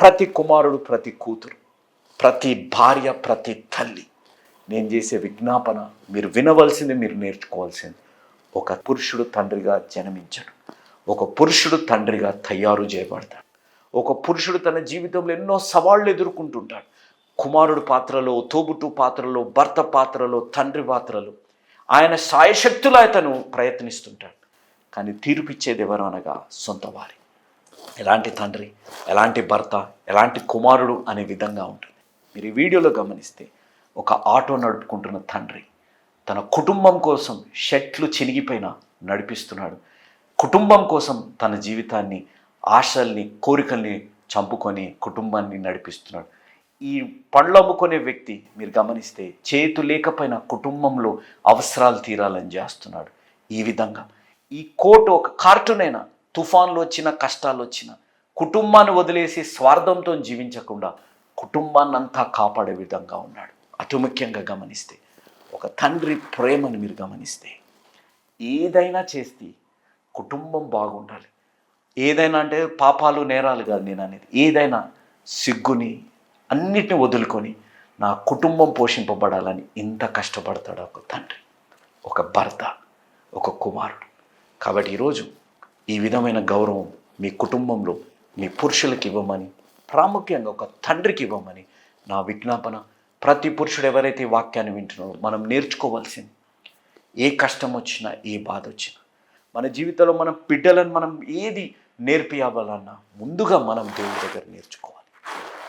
ప్రతి కుమారుడు ప్రతి కూతురు ప్రతి భార్య ప్రతి తల్లి. నేను చేసే విజ్ఞాపన మీరు వినవలసింది మీరు నేర్చుకోవాల్సింది. ఒక పురుషుడు తండ్రిగా జన్మించడు. ఒక పురుషుడు తండ్రిగా తయారు చేయబడతాడు. ఒక పురుషుడు తన జీవితంలో ఎన్నో సవాళ్ళు ఎదుర్కొంటుంటాడు. కుమారుడు పాత్రలో తోబుట్టు పాత్రలో భర్త పాత్రలో తండ్రి పాత్రలో. ఆయన సాయశక్తులు అతను ప్రయత్నిస్తుంటాడు. కానీ తీర్పిచ్చేది ఎవరు అనగా సొంత వారి. ఎలాంటి తండ్రి ఎలాంటి భర్త ఎలాంటి కుమారుడు అనే విధంగా ఉంటుంది. మీరు ఈ వీడియోలో గమనిస్తే ఒక ఆటో నడుపుకుంటున్న తండ్రి తన కుటుంబం కోసం షట్లు చినిగిపోయిన నడిపిస్తున్నాడు. కుటుంబం కోసం తన జీవితాన్ని ఆశల్ని కోరికల్ని చంపుకొని కుటుంబాన్ని నడిపిస్తున్నాడు. ఈ పండ్లు అమ్ముకునే వ్యక్తి మీరు గమనిస్తే చేతు లేకపోయినా కుటుంబంలో అవసరాలు తీరాలని చేస్తున్నాడు. ఈ విధంగా ఈ కోటు ఒక కార్టూన్ అయినా తుఫాన్లు వచ్చిన కష్టాలు వచ్చిన కుటుంబాన్ని వదిలేసి స్వార్థంతో జీవించకుండా కుటుంబాన్ని అంతా కాపాడే విధంగా ఉన్నాడు. అతి ముఖ్యంగా గమనిస్తే ఒక తండ్రి ప్రేమను మీరు గమనిస్తే ఏదైనా చేస్తే కుటుంబం బాగుండాలి. ఏదైనా అంటే పాపాలు నేరాలు కాదు నేను అనేది. ఏదైనా సిగ్గుని అన్నిటిని వదులుకొని నా కుటుంబం పోషింపబడాలని ఇంత కష్టపడతాడు ఒక తండ్రి ఒక భర్త ఒక కుమారుడు. కాబట్టి ఈరోజు ఈ విధమైన గౌరవం మీ కుటుంబంలో మీ పురుషులకు ఇవ్వమని ప్రాముఖ్యంగా ఒక తండ్రికి ఇవ్వమని నా విజ్ఞాపన ప్రతి పురుషుడు ఎవరైతే వాక్యాన్ని వింటున్నారో మనం నేర్చుకోవాల్సింది. ఏ కష్టం వచ్చినా ఏ బాధ వచ్చినా మన జీవితంలో మన బిడ్డలను మనం ఏది నేర్పియాలన్నా ముందుగా మనం దేవుడి దగ్గర నేర్చుకోవాలి.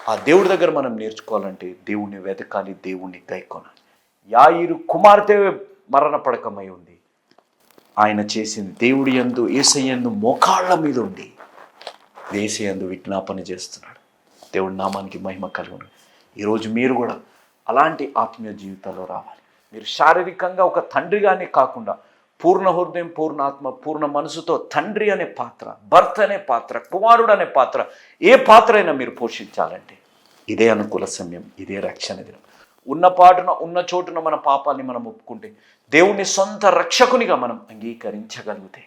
ఆ దేవుడి దగ్గర మనం నేర్చుకోవాలంటే దేవుణ్ణి వెతకాలి దేవుణ్ణి గైకొనాలి యాయిరు కుమార్తె మరణ పడకమై ఉంది. ఆయన చేసింది దేవుడి ఎందు ఏసయ్యందు మోకాళ్ళ మీద ఉండి వేసేయందు విజ్ఞాపన చేస్తున్నాడు. దేవుడి నామానికి మహిమ కలుగును. ఈరోజు మీరు కూడా అలాంటి ఆత్మీయ జీవితాల్లో రావాలి. మీరు శారీరకంగా ఒక తండ్రిగానే కాకుండా పూర్ణ హృదయం పూర్ణ ఆత్మ పూర్ణ మనసుతో తండ్రి అనే పాత్ర భర్త అనే పాత్ర కుమారుడు అనే పాత్ర ఏ పాత్ర అయినా మీరు పోషించాలంటే ఇదే అనుకూల సమయం ఇదే రక్షణ దినం. ఉన్న పాటున ఉన్న చోటున మన పాపాన్ని మనం ఒప్పుకుంటే దేవుని సొంత రక్షకునిగా మనం అంగీకరించగలిగితే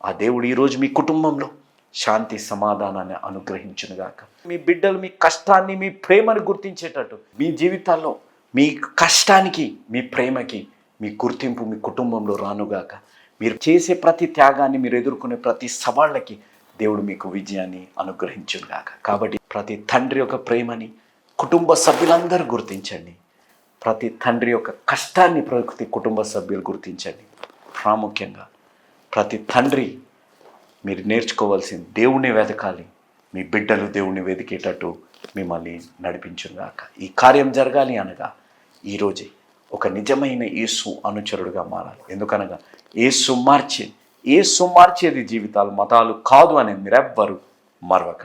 ఆ దేవుడు ఈరోజు మీ కుటుంబంలో శాంతి సమాధానాన్ని అనుగ్రహించునుగాక. మీ బిడ్డలు మీ కష్టాన్ని మీ ప్రేమను గుర్తించేటట్టు మీ జీవితాల్లో మీ కష్టానికి మీ ప్రేమకి మీ గుర్తింపు మీ కుటుంబంలో రానుగాక మీరు చేసే ప్రతి త్యాగాన్ని మీరు ఎదుర్కొనే ప్రతి సవాళ్ళకి దేవుడు మీకు విజయాన్ని అనుగ్రహించుగాక కాబట్టి ప్రతి తండ్రి యొక్క ప్రేమని కుటుంబ సభ్యులందరూ గుర్తించండి. ప్రతి తండ్రి యొక్క కష్టాన్ని ప్రతి కుటుంబ సభ్యులు గుర్తించండి. ప్రాముఖ్యంగా ప్రతి తండ్రి మీరు నేర్చుకోవాల్సింది దేవుణ్ణి వెతకాలి. మీ బిడ్డలు దేవుణ్ణి వెతికేటట్టు మిమ్మల్ని నడిపించుగాక ఈ కార్యం జరగాలి అనగా ఈరోజే ఒక నిజమైన యేసు అనుచరుడుగా మారాలి. ఎందుకనగా యేసు మార్చే యేసు మార్చేది జీవితాలు మతాలు కాదు అనేది మీరెవ్వరు మరవకండి.